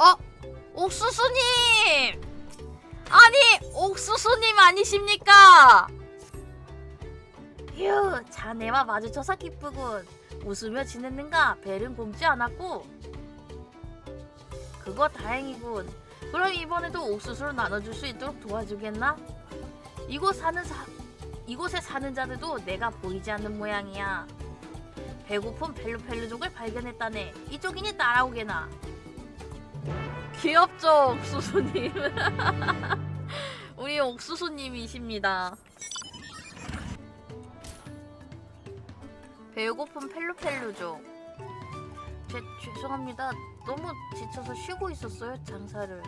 어? 옥수수님! 아니, 옥수수님 아니십니까? 휴, 자네와 마주쳐서 기쁘군. 웃으며 지냈는가? 벨은 굶지 않았고. 그거 다행이군. 그럼 이번에도 옥수수를 나눠줄 수 있도록 도와주겠나? 이곳 사는 사, 이곳에 사는 자들도 내가 보이지 않는 모양이야. 배고픈 펠루펠루족을 발견했다네. 이쪽이니 따라오게나. 귀엽죠, 옥수수님. 우리 옥수수님이십니다. 배고픈 펠루펠루족. 죄, 죄송합니다. 너무 지쳐서 쉬고 있었어요, 장사를.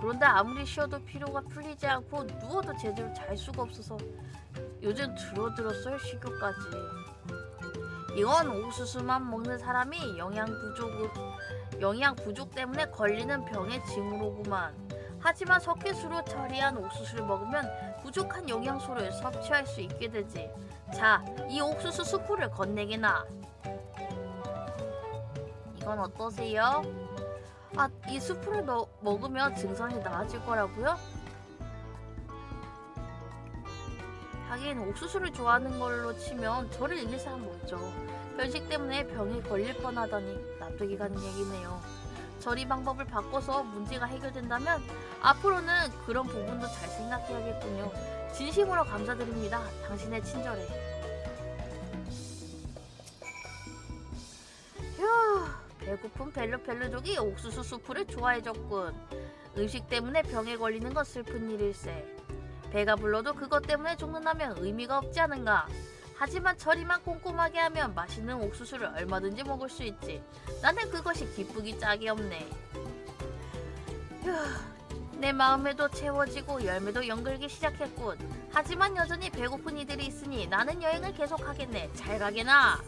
그런데 아무리 쉬어도 피로가 풀리지 않고 누워도 제대로 잘 수가 없어서 요즘 줄어들었어요, 식욕까지. 이건 옥수수만 먹는 사람이 영양 부족 영양 부족 때문에 걸리는 병의 징후로구만. 하지만 석회수로 처리한 옥수수를 먹으면 부족한 영양소를 섭취할 수 있게 되지. 자, 이 옥수수 수프를 건네게 나. 이건 어떠세요? 아, 이 수프를 넣, 먹으면 증상이 나아질 거라고요? 하긴 옥수수를 좋아하는 걸로 치면 저를 이길 사람 없죠. 편식 때문에 병에 걸릴 뻔하다니 납득이 가는 얘기네요. 처리 방법을 바꿔서 문제가 해결된다면 앞으로는 그런 부분도 잘 생각해야겠군요. 진심으로 감사드립니다. 당신의 친절에. 휴, 배고픈 벨루벨루족이 옥수수 수프를 좋아해줬군. 음식 때문에 병에 걸리는 건 슬픈 일일세. 배가 불러도 그것 때문에 죽는다면 의미가 없지 않은가? 하지만 처리만 꼼꼼하게 하면 맛있는 옥수수를 얼마든지 먹을 수 있지. 나는 그것이 기쁘기 짝이 없네. 휴, 내 마음에도 채워지고 열매도 연글기 시작했군. 하지만 여전히 배고픈 이들이 있으니 나는 여행을 계속하겠네. 잘 가게나.